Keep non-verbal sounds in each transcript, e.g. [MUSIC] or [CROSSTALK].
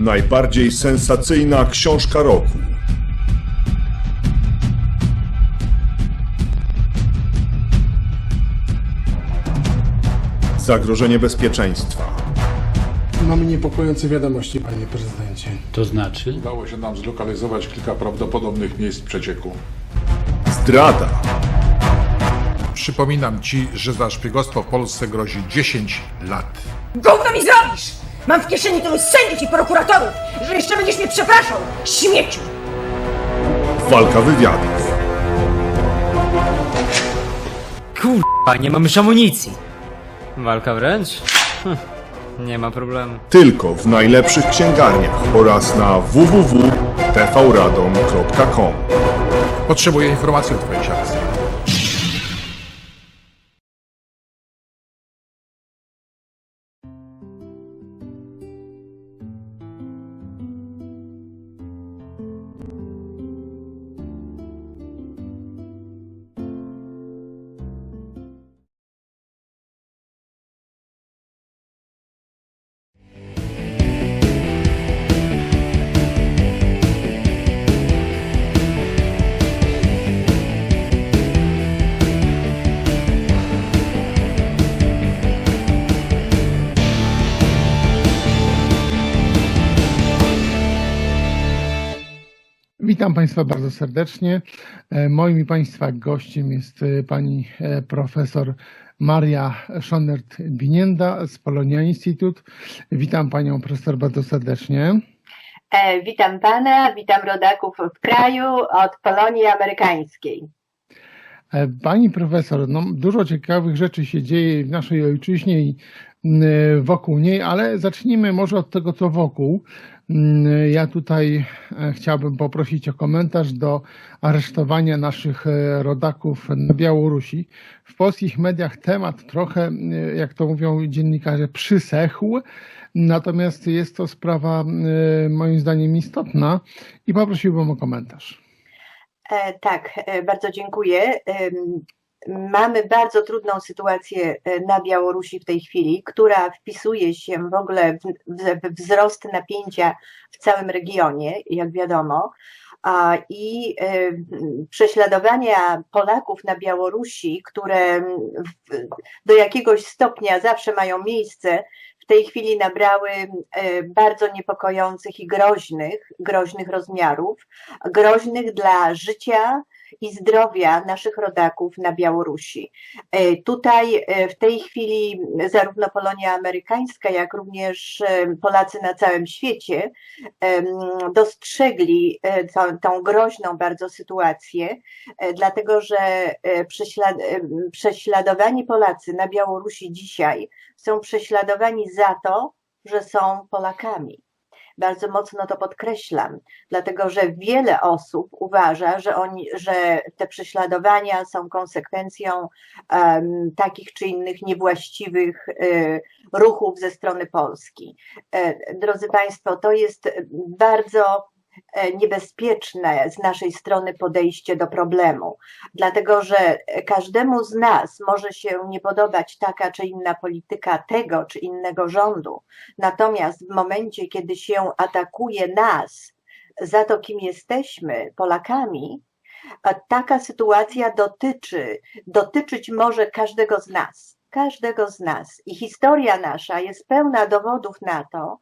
Najbardziej sensacyjna książka roku. Zagrożenie bezpieczeństwa. Mamy niepokojące wiadomości, panie prezydencie. To znaczy? Udało się nam zlokalizować kilka prawdopodobnych miejsc przecieku. Zdrada. Przypominam ci, że za szpiegostwo w Polsce grozi 10 lat. Gówno mi zrobisz! Mam w kieszeni tylu sędziów i prokuratorów, że jeszcze będziesz mnie przepraszał, śmieciu! Walka wywiadów. Kurwa, nie mamy już amunicji. Walka wręcz? Hm, nie ma problemu. Tylko w najlepszych księgarniach oraz na www.tvradom.com. Potrzebuję informacji o twojej siatce. Witam Państwa bardzo serdecznie. E, Moim i Państwa gościem jest e, pani e, profesor Maria Schonert-Binienda z Polonia Institute. Witam Panią profesor bardzo serdecznie. Witam Pana, witam rodaków w kraju od Polonii Amerykańskiej. Pani profesor, no, dużo ciekawych rzeczy się dzieje w naszej ojczyźnie i wokół niej, ale zacznijmy może od tego, co wokół. Mm, Ja tutaj e, chciałbym poprosić o komentarz do aresztowania naszych e, rodaków na Białorusi. W polskich mediach temat trochę, e, jak to mówią dziennikarze, przysechł, natomiast jest to sprawa moim zdaniem istotna i poprosiłbym o komentarz. Tak, bardzo dziękuję. Mamy bardzo trudną sytuację e, na Białorusi w tej chwili, która wpisuje się w ogóle w w wzrost napięcia w całym regionie, jak wiadomo. I e, prześladowania Polaków na Białorusi, które do jakiegoś stopnia zawsze mają miejsce, w tej chwili nabrały e, bardzo niepokojących i groźnych, groźnych rozmiarów, groźnych dla życia i zdrowia naszych rodaków na Białorusi. E, Tutaj e, w tej chwili zarówno Polonia Amerykańska, jak również e, Polacy na całym świecie dostrzegli tą, tą groźną bardzo sytuację, dlatego że prześlad, prześladowani Polacy na Białorusi dzisiaj są prześladowani za to, że są Polakami. Bardzo mocno to podkreślam, dlatego że wiele osób uważa, że, oni, że te prześladowania są konsekwencją em, takich czy innych niewłaściwych e, ruchów ze strony Polski. E, drodzy Państwo, to jest bardzo niebezpieczne z naszej strony podejście do problemu, dlatego że każdemu z nas może się nie podobać taka czy inna polityka tego czy innego rządu, natomiast w momencie, kiedy się atakuje nas za to, kim jesteśmy, Polakami, taka sytuacja dotyczy, dotyczyć może każdego z nas. Każdego z nas. I historia nasza jest pełna dowodów na to,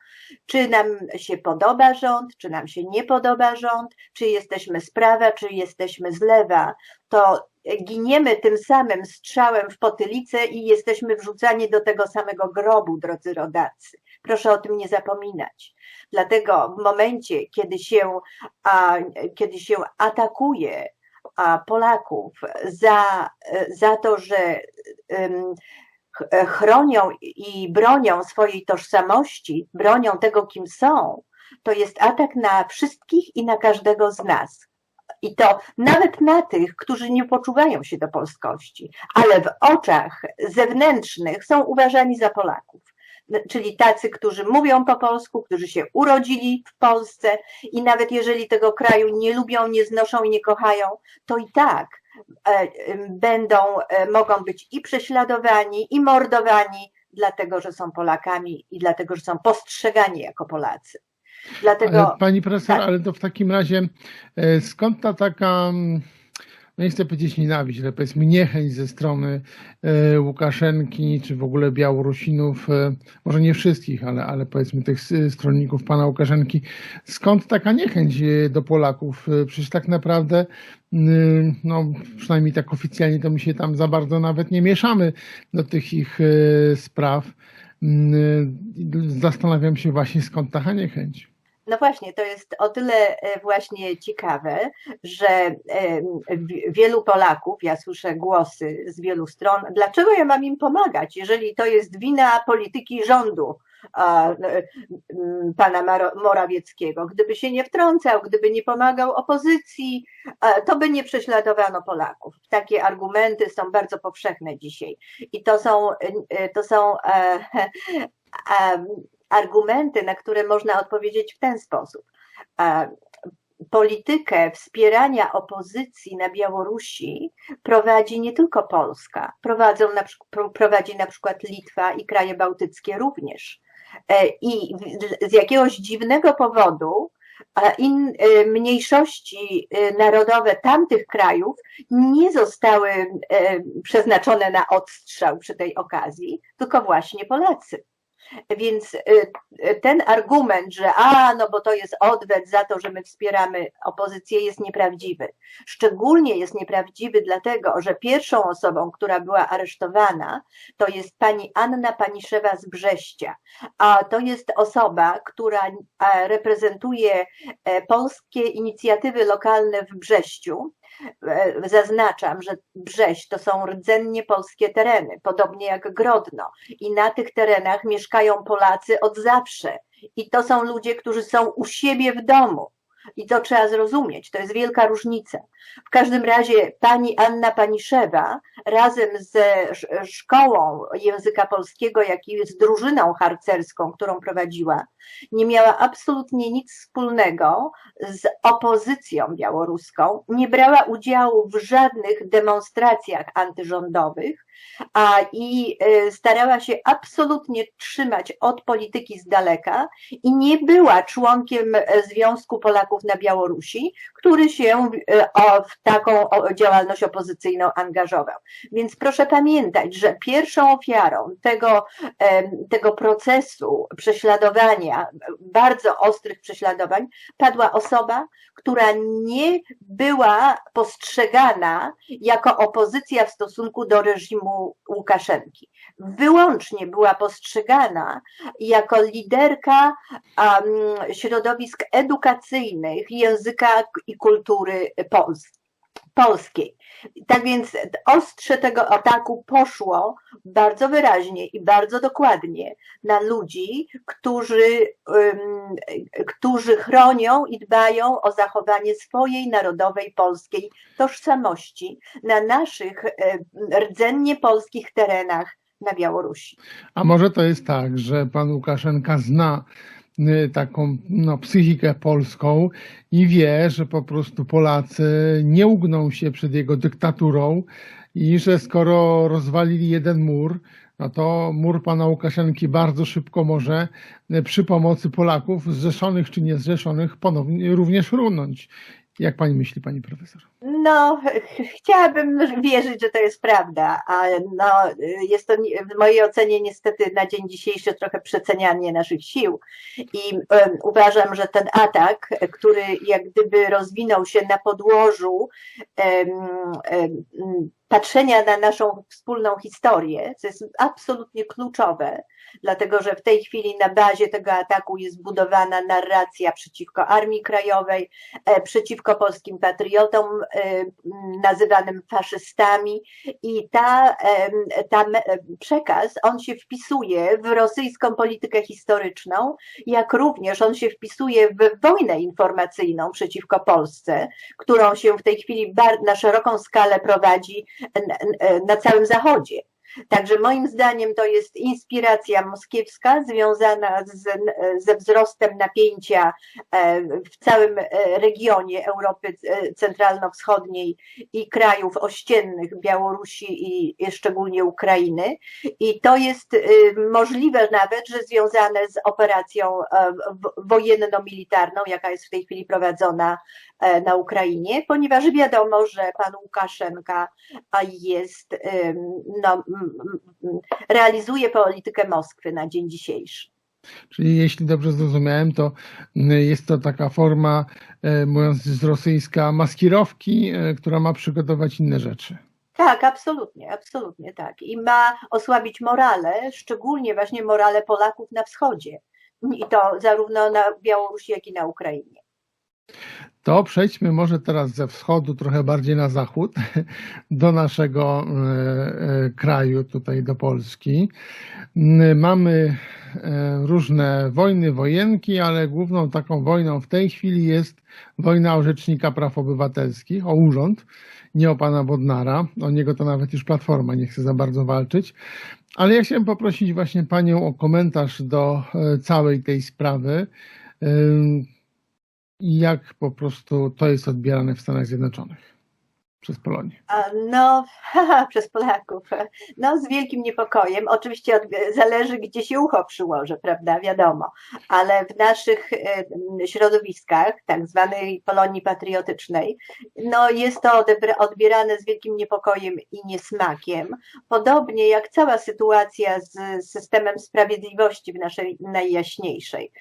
czy nam się podoba rząd, czy nam się nie podoba rząd, czy jesteśmy z prawa, czy jesteśmy z lewa. To giniemy tym samym strzałem w potylicę i jesteśmy wrzucani do tego samego grobu, drodzy rodacy. Proszę o tym nie zapominać. Dlatego w momencie, kiedy się, a, kiedy się atakuje Polaków za, za to, że ch- chronią i bronią swojej tożsamości, bronią tego, kim są, to jest atak na wszystkich i na każdego z nas. I to nawet na tych, którzy nie poczuwają się do polskości, ale w oczach zewnętrznych są uważani za Polaków. Czyli tacy, którzy mówią po polsku, którzy się urodzili w Polsce i nawet jeżeli tego kraju nie lubią, nie znoszą i nie kochają, to i tak e, będą, e, mogą być i prześladowani, i mordowani, dlatego że są Polakami i dlatego, że są postrzegani jako Polacy. Dlatego Ale pani profesor, tak. ale to w takim razie e, skąd ta taka, mm, no nie chcę powiedzieć nienawiść, ale powiedzmy niechęć ze strony e, Łukaszenki, czy w ogóle Białorusinów, e, może nie wszystkich, ale, ale powiedzmy tych stronników pana Łukaszenki. Skąd taka niechęć e, do Polaków? Przecież tak naprawdę, no przynajmniej tak oficjalnie, to my się tam za bardzo nawet nie mieszamy do tych ich spraw. Mm, Zastanawiam się właśnie skąd taka niechęć. No właśnie, to jest o tyle e, właśnie ciekawe, że wielu Polaków, ja słyszę głosy z wielu stron, dlaczego ja mam im pomagać, jeżeli to jest wina polityki rządu e, pana Morawieckiego. Gdyby się nie wtrącał, gdyby nie pomagał opozycji, to by nie prześladowano Polaków. Takie argumenty są bardzo powszechne dzisiaj. I to są, e, to są [LAUGHS] argumenty, na które można odpowiedzieć w ten sposób. E, Politykę wspierania opozycji na Białorusi prowadzi nie tylko Polska, prowadzą na, prowadzi na przykład Litwa i kraje bałtyckie również. E, I z jakiegoś dziwnego powodu in, e, mniejszości narodowe tamtych krajów nie zostały przeznaczone na odstrzał przy tej okazji, tylko właśnie Polacy. Więc y, y, ten argument, że a, no bo to jest odwet za to, że my wspieramy opozycję, jest nieprawdziwy. Szczególnie jest nieprawdziwy dlatego, że pierwszą osobą, która była aresztowana, to jest pani Anna Paniszewa z Brześcia. A to jest osoba, która e, reprezentuje e, polskie inicjatywy lokalne w Brześciu. E, Zaznaczam, że Brześć to są rdzennie polskie tereny, podobnie jak Grodno i na tych terenach mieszkają Polacy od zawsze. I to są ludzie, którzy są u siebie w domu. I to trzeba zrozumieć, to jest wielka różnica. W każdym razie pani Anna Paniszewa razem ze sz- szkołą języka polskiego, jak i z drużyną harcerską, którą prowadziła, nie miała absolutnie nic wspólnego z opozycją białoruską, nie brała udziału w żadnych demonstracjach antyrządowych, a i y, starała się absolutnie trzymać od polityki z daleka i nie była członkiem e, Związku Polaków na Białorusi, który się e, w taką działalność opozycyjną angażował. Więc proszę pamiętać, że pierwszą ofiarą tego, tego procesu prześladowania, bardzo ostrych prześladowań, padła osoba, która nie była postrzegana jako opozycja w stosunku do reżimu Łukaszenki. Wyłącznie była postrzegana jako liderka środowisk edukacyjnych języka i kultury Polski. Polskiej. Tak więc ostrze tego ataku poszło bardzo wyraźnie i bardzo dokładnie na ludzi, którzy, um, którzy chronią i dbają o zachowanie swojej narodowej polskiej tożsamości na naszych rdzennie polskich terenach na Białorusi. A może to jest tak, że pan Łukaszenka zna taką no, psychikę polską i wie, że po prostu Polacy nie ugną się przed jego dyktaturą i że skoro rozwalili jeden mur, no to mur pana Łukaszenki bardzo szybko może y, przy pomocy Polaków, zrzeszonych czy niezrzeszonych, ponownie również runąć. Jak pani myśli, pani profesor? No, chciałabym wierzyć, że to jest prawda, ale no, jest to w mojej ocenie niestety na dzień dzisiejszy trochę przecenianie naszych sił i em, uważam, że ten atak, który jak gdyby rozwinął się na podłożu em, em, patrzenia na naszą wspólną historię, co jest absolutnie kluczowe, dlatego że w tej chwili na bazie tego ataku jest zbudowana narracja przeciwko Armii Krajowej, e, przeciwko polskim patriotom, e, nazywanym faszystami i ta, em, ta przekaz, on się wpisuje w rosyjską politykę historyczną, jak również on się wpisuje w wojnę informacyjną przeciwko Polsce, którą się w tej chwili na szeroką skalę prowadzi na całym Zachodzie. Także moim zdaniem to jest inspiracja moskiewska związana z, ze wzrostem napięcia e, w całym e, regionie Europy e, Centralno-Wschodniej i krajów ościennych Białorusi i, szczególnie Ukrainy. I to jest możliwe nawet, że związane z operacją wojenno-militarną, jaka jest w tej chwili prowadzona na Ukrainie, ponieważ wiadomo, że pan Łukaszenka jest, no, realizuje politykę Moskwy na dzień dzisiejszy. Czyli jeśli dobrze zrozumiałem, to jest to taka forma, e, mówiąc z rosyjska, maskirowki, e, która ma przygotować inne rzeczy. Tak, absolutnie, absolutnie tak. I ma osłabić morale, szczególnie właśnie morale Polaków na wschodzie. I to zarówno na Białorusi, jak i na Ukrainie. To przejdźmy może teraz ze wschodu trochę bardziej na zachód, [LAUGHS] do naszego e, e, kraju, tutaj do Polski. Mamy e, różne wojny, wojenki, ale główną taką wojną w tej chwili jest wojna o Rzecznika Praw Obywatelskich, o urząd, nie o pana Bodnara. O niego to nawet już Platforma nie chce za bardzo walczyć. Ale ja chciałem poprosić właśnie panią o komentarz do całej tej sprawy. Jak po prostu to jest odbierane w Stanach Zjednoczonych przez Polonię. No, haha, [LAUGHS] przez Polaków. No, z wielkim niepokojem. Oczywiście od, zależy, gdzie się ucho przyłoży, prawda, wiadomo. Ale w naszych środowiskach, tak zwanej Polonii patriotycznej, no, jest to odbierane z wielkim niepokojem i niesmakiem. Podobnie jak cała sytuacja z systemem sprawiedliwości w naszej najjaśniejszej.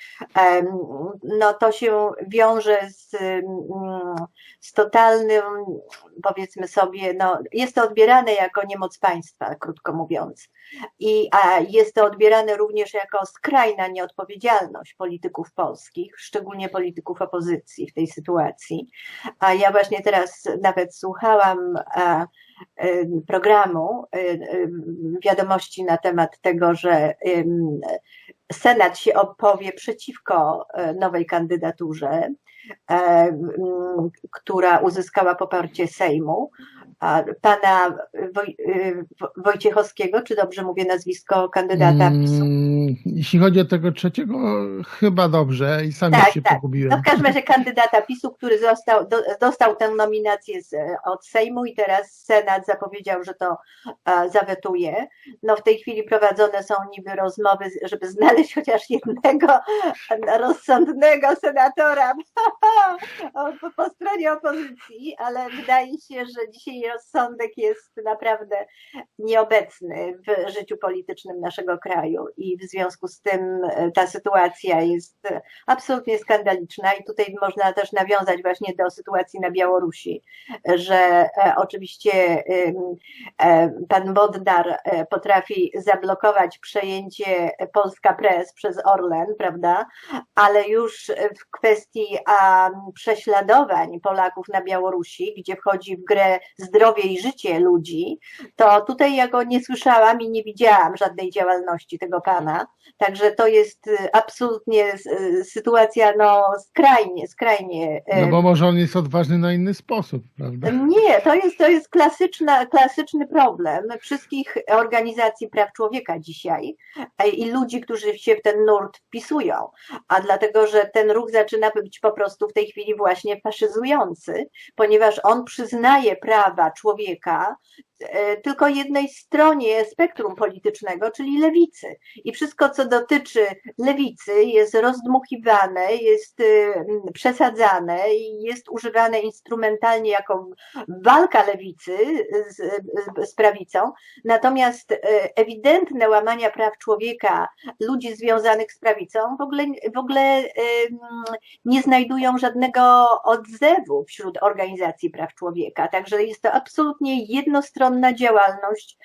No, to się wiąże z, z totalnym powiedzmy sobie, no, jest to odbierane jako niemoc państwa, krótko mówiąc. I, a jest to odbierane również jako skrajna nieodpowiedzialność polityków polskich, szczególnie polityków opozycji w tej sytuacji. A ja właśnie teraz nawet słuchałam y, programu y, y, wiadomości na temat tego, że Senat się opowie przeciwko nowej kandydaturze, która uzyskała poparcie Sejmu. A Pana Woj, y, Wo- Wojciechowskiego, czy dobrze mówię nazwisko kandydata PiSu? Mm, Jeśli chodzi o tego trzeciego, chyba dobrze i sam Tak, się tak. pogubiłem. No w każdym razie kandydata PiSu, który został, do, dostał tę nominację z, od Sejmu i teraz Senat zapowiedział, że to e, zawetuje. No w tej chwili prowadzone są niby rozmowy, żeby znaleźć chociaż jednego rozsądnego senatora [LAUGHS] po, po stronie opozycji, ale wydaje się, że dzisiaj rozsądek jest naprawdę nieobecny w życiu politycznym naszego kraju i w związku z tym e, ta sytuacja jest e, absolutnie skandaliczna i tutaj można też nawiązać właśnie do sytuacji na Białorusi, że e, oczywiście pan Bodnar potrafi zablokować przejęcie Polska Press przez Orlen, prawda, ale już w kwestii prześladowań Polaków na Białorusi, gdzie wchodzi w grę zdrowie i życie ludzi, to tutaj ja go nie słyszałam i nie widziałam żadnej działalności tego pana. Także to jest y, absolutnie y, sytuacja no, skrajnie, skrajnie. y, No bo może on jest odważny na inny sposób, prawda? nie, to jest, to jest klasyczna, klasyczny problem wszystkich organizacji praw człowieka dzisiaj i ludzi, którzy się w ten nurt wpisują, a dlatego, że ten ruch zaczyna być po prostu w tej chwili właśnie faszyzujący, ponieważ on przyznaje prawa człowieka tylko jednej stronie spektrum politycznego, czyli lewicy. I wszystko, co dotyczy lewicy, jest rozdmuchiwane, jest y, przesadzane i jest używane instrumentalnie jako walka lewicy z, z, prawicą. Natomiast e, ewidentne łamania praw człowieka ludzi związanych z prawicą w ogóle, w ogóle em, nie znajdują żadnego odzewu wśród organizacji praw człowieka. Także jest to absolutnie jednostronna działalność.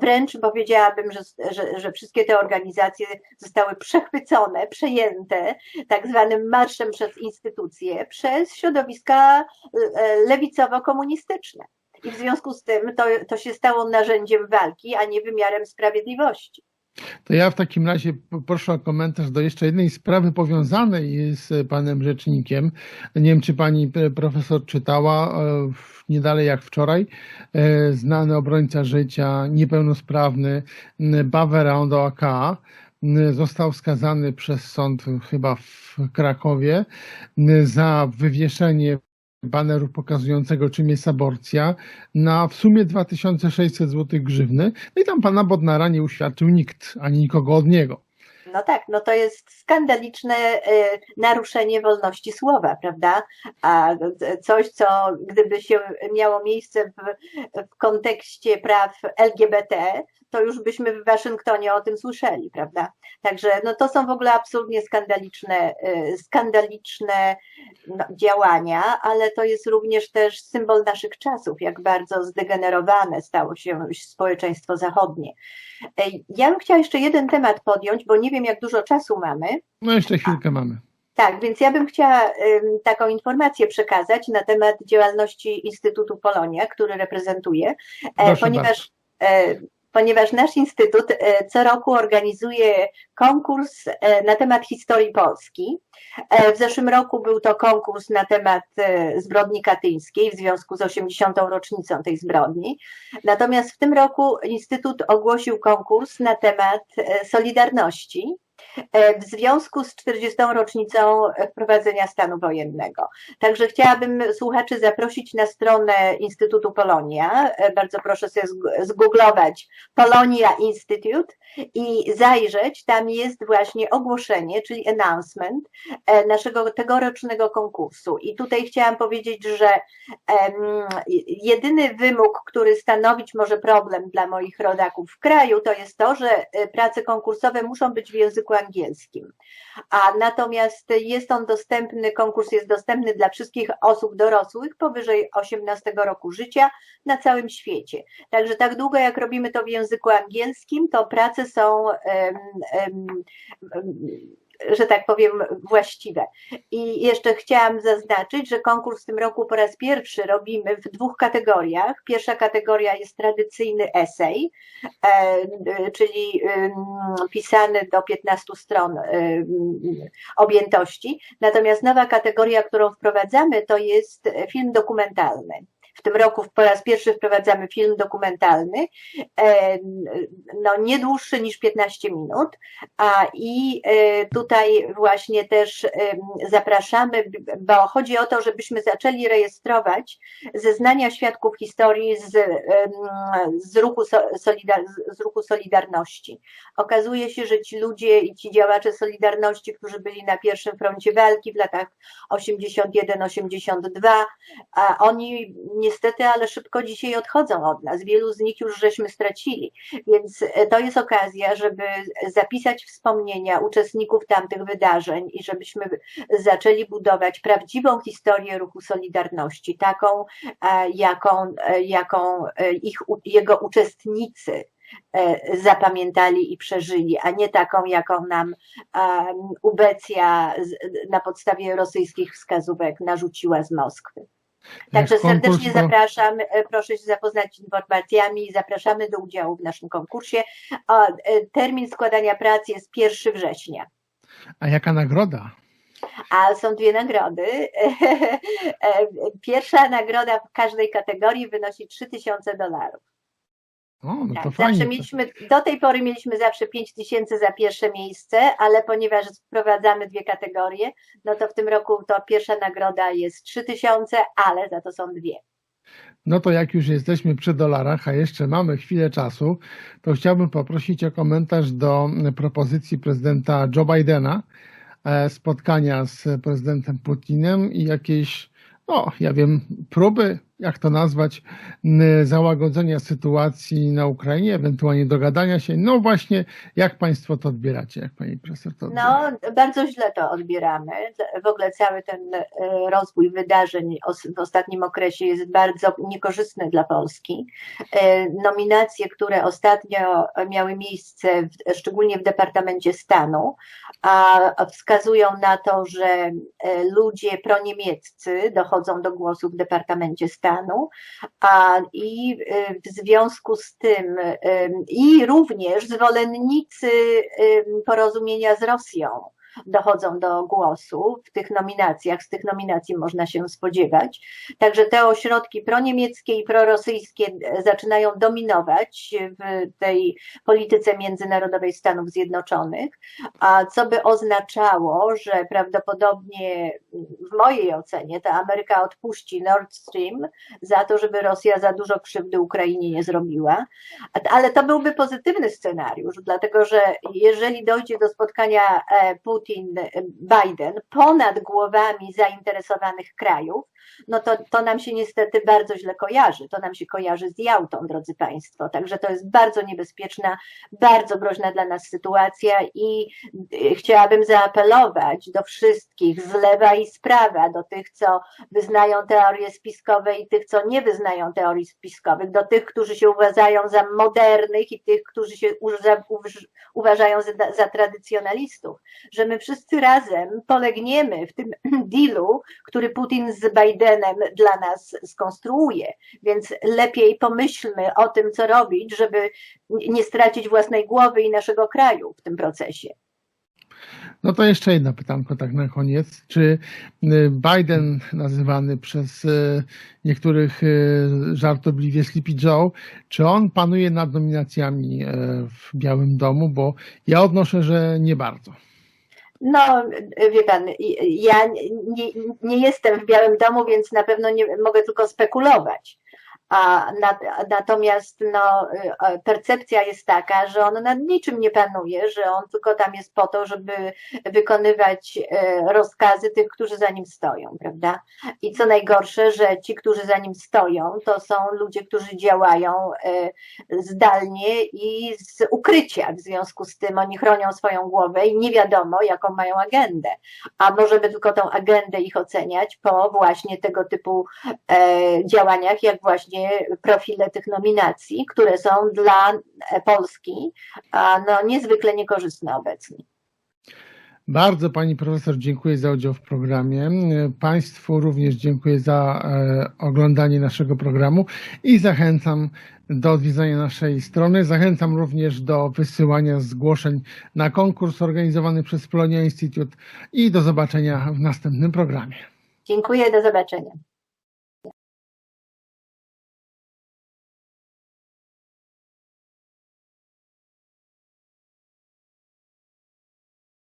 Wręcz powiedziałabym, że, że, że wszystkie te organizacje zostały przechwycone, przejęte tak zwanym marszem przez instytucje, przez środowiska e, lewicowo-komunistyczne. I w związku z tym to, to się stało narzędziem walki, a nie wymiarem sprawiedliwości. To ja w takim razie proszę o komentarz do jeszcze jednej sprawy powiązanej z panem rzecznikiem. Nie wiem, czy pani profesor czytała, e, nie dalej jak wczoraj, e, znany obrońca życia, niepełnosprawny, Bawer AK został skazany przez sąd chyba w Krakowie za wywieszenie baneru pokazującego czym jest aborcja na w sumie 2600 zł grzywny. No i tam pana Bodnara nie uświadczył nikt, ani nikogo od niego. No tak, no to jest skandaliczne e, naruszenie wolności słowa, prawda? A coś, co gdyby się miało miejsce w, w kontekście praw LGBT, to już byśmy w Waszyngtonie o tym słyszeli, prawda? Także no to są w ogóle absolutnie skandaliczne, e, skandaliczne no, działania, ale to jest również też symbol naszych czasów, jak bardzo zdegenerowane stało się społeczeństwo zachodnie. E, Ja bym chciała jeszcze jeden temat podjąć, bo nie wiem, jak dużo czasu mamy. No jeszcze chwilkę mamy. Tak, więc ja bym chciała taką informację przekazać na temat działalności Instytutu Polonia, który reprezentuję, e, Proszę ponieważ, e, ponieważ nasz Instytut e, co roku organizuje konkurs e, na temat historii Polski. E, W zeszłym roku był to konkurs na temat zbrodni katyńskiej w związku z 80. rocznicą tej zbrodni. Natomiast w tym roku Instytut ogłosił konkurs na temat Solidarności w związku z 40. rocznicą wprowadzenia stanu wojennego. Także chciałabym słuchaczy zaprosić na stronę Instytutu Polonia. E, Bardzo proszę sobie zg- zgooglować Polonia Institute i zajrzeć. Tam jest właśnie ogłoszenie, czyli announcement e, naszego tegorocznego konkursu. I tutaj chciałam powiedzieć, że jedyny wymóg, który stanowić może problem dla moich rodaków w kraju, to jest to, że e, prace konkursowe muszą być w języku angielskim. A natomiast jest on dostępny, konkurs jest dostępny dla wszystkich osób dorosłych powyżej 18 roku życia na całym świecie. Także tak długo jak robimy to w języku angielskim, to prace są, em, em, że tak powiem, właściwe. I jeszcze chciałam zaznaczyć, że konkurs w tym roku po raz pierwszy robimy w dwóch kategoriach. Pierwsza kategoria jest tradycyjny esej, e, czyli em, pisany do 15 stron em, objętości. Natomiast nowa kategoria, którą wprowadzamy, to jest film dokumentalny. W tym roku po raz pierwszy wprowadzamy film dokumentalny, no nie dłuższy niż 15 minut, a i e, tutaj właśnie też zapraszamy, bo chodzi o to, żebyśmy zaczęli rejestrować zeznania świadków historii z, z, ruchu, so- solidar, z ruchu Solidarności. Okazuje się, że ci ludzie i ci działacze Solidarności, którzy byli na pierwszym froncie walki w latach 81-82, a oni niestety, ale szybko dzisiaj odchodzą od nas. Wielu z nich już żeśmy stracili, więc e, to jest okazja, żeby zapisać wspomnienia uczestników tamtych wydarzeń i żebyśmy zaczęli budować prawdziwą historię ruchu Solidarności, taką, e, jaką, e, jaką ich, jego uczestnicy zapamiętali i przeżyli, a nie taką, jaką nam ubecja na podstawie rosyjskich wskazówek narzuciła z Moskwy. Także serdecznie zapraszam, e, proszę się zapoznać z informacjami i zapraszamy do udziału w naszym konkursie. E, Termin składania prac jest 1 września. A jaka nagroda? A są dwie nagrody. [LAUGHS] E, Pierwsza nagroda w każdej kategorii wynosi 3000 dolarów. O, no to Tak, fajnie. mieliśmy, do tej pory mieliśmy zawsze 5 tysięcy za pierwsze miejsce, ale ponieważ wprowadzamy dwie kategorie, no to w tym roku to pierwsza nagroda jest 3 tysiące, ale za to są dwie. No to jak już jesteśmy przy dolarach, a jeszcze mamy chwilę czasu, to chciałbym poprosić o komentarz do propozycji prezydenta Joe Bidena, e, spotkania z prezydentem Putinem i jakiejś, no ja wiem, próby, jak to nazwać, załagodzenia sytuacji na Ukrainie, ewentualnie dogadania się. No właśnie, jak Państwo to odbieracie, jak Pani Profesor to odbiera? No, bardzo źle to odbieramy. W ogóle cały ten e, rozwój wydarzeń w ostatnim okresie jest bardzo niekorzystny dla Polski. E, Nominacje, które ostatnio miały miejsce, szczególnie w Departamencie Stanu, a wskazują na to, że e, ludzie proniemieccy dochodzą do głosu w Departamencie Stanu. A i y, w związku z tym y, i również zwolennicy y, porozumienia z Rosją dochodzą do głosu w tych nominacjach, z tych nominacji można się spodziewać. Także te ośrodki proniemieckie i prorosyjskie e, zaczynają dominować w tej polityce międzynarodowej Stanów Zjednoczonych, a co by oznaczało, że prawdopodobnie w mojej ocenie ta Ameryka odpuści Nord Stream za to, żeby Rosja za dużo krzywdy Ukrainie nie zrobiła. Ale to byłby pozytywny scenariusz, dlatego że jeżeli dojdzie do spotkania e, Putin-Biden ponad głowami zainteresowanych krajów, no to, to nam się niestety bardzo źle kojarzy. To nam się kojarzy z Jałtą, drodzy Państwo. Także to jest bardzo niebezpieczna, bardzo groźna dla nas sytuacja i y, chciałabym zaapelować do wszystkich z lewa i z prawa, do tych, co wyznają teorie spiskowe i tych, co nie wyznają teorii spiskowych, do tych, którzy się uważają za modernych i tych, którzy się uważają za, za tradycjonalistów, że my wszyscy razem polegniemy w tym [CLEARS THROAT] dealu, który Putin z Bidenem dla nas skonstruuje. Więc lepiej pomyślmy o tym, co robić, żeby nie stracić własnej głowy i naszego kraju w tym procesie. No to jeszcze jedno pytanko tak na koniec. Czy y, Biden, nazywany przez y, niektórych y, żartobliwie Sleepy Joe, czy on panuje nad nominacjami w Białym Domu? Bo ja odnoszę, że nie bardzo. No, wie pan, ja nie, nie jestem w Białym Domu, więc na pewno nie mogę tylko spekulować. A na, natomiast no, percepcja jest taka, że on nad niczym nie panuje, że on tylko tam jest po to, żeby wykonywać e, rozkazy tych, którzy za nim stoją, prawda? I co najgorsze, że ci, którzy za nim stoją, to są ludzie, którzy działają e, zdalnie i z ukrycia. W związku z tym oni chronią swoją głowę i nie wiadomo, jaką mają agendę. A możemy tylko tą agendę ich oceniać po właśnie tego typu e, działaniach, jak właśnie profile tych nominacji, które są dla Polski no, niezwykle niekorzystne obecnie. Bardzo Pani Profesor dziękuję za udział w programie. Państwu również dziękuję za e, oglądanie naszego programu i zachęcam do odwiedzania naszej strony. Zachęcam również do wysyłania zgłoszeń na konkurs organizowany przez Polonia Institute i do zobaczenia w następnym programie. Dziękuję, do zobaczenia.